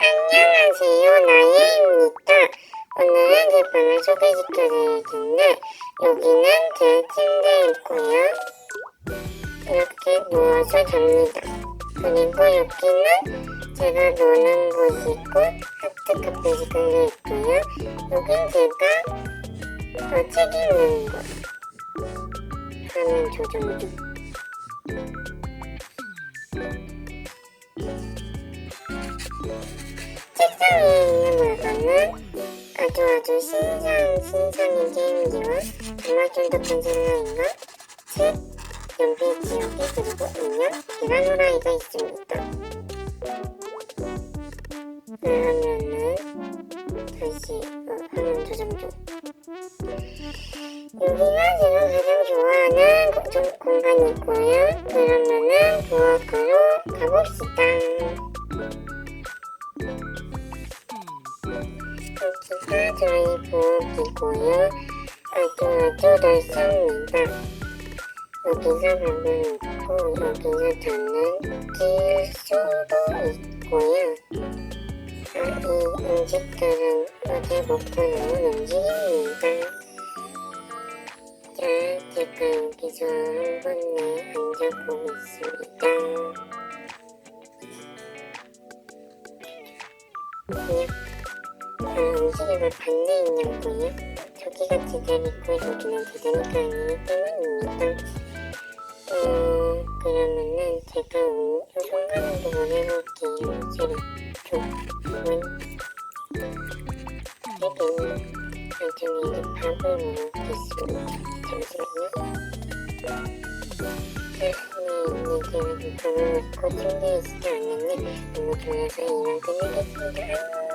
안녕하세요, 나예입니다. 오늘은 제 방을 소개시켜드릴 텐데, 여기는 제 침대이고요. 이렇게 누워서 잡니다. 그리고 여기는 제가 노는 곳이고, 하트 카펫이 걸려있고요. 여긴 제가 어, 책 읽는 곳. 화면 조정 중. 책상 위에 있는 물건은 아주 아주 신상 신상인 게임기와 단말줄도 컨셉러인과 책, 연필 지우개 그리고 인형, 계란 후라이가 있습니다. 그러면은 다시 어, 화면 조정 중. 여기가 제가 가장 좋아하는 고- 좀 공간이고요. 그러면은 부엌으로 가봅시다. 여기가 저희 부엌이고요. 아주 아주 넓습니다. 여기서 밥을 먹고 여기서 저는 낄 수도 있고요. 아, 이 음식들은 어제 먹고 남은 음식입니다. 자, 제가 여기서 한 번에 앉아보겠습니다. 왜 반대 있냐고요? 저기가 제자리고 저기는 제자리가 아니기 때문입니다. 음, 그러면은 제가 순간을 한번 해볼게요. 제가 조금 세개는 나중에 이제 밥을 먹겠습니다. 잠시만요. 네, 제가 좀 밥을 먹고 침대에 있지 않는데 너무 졸려서 이만 끝내겠습니다.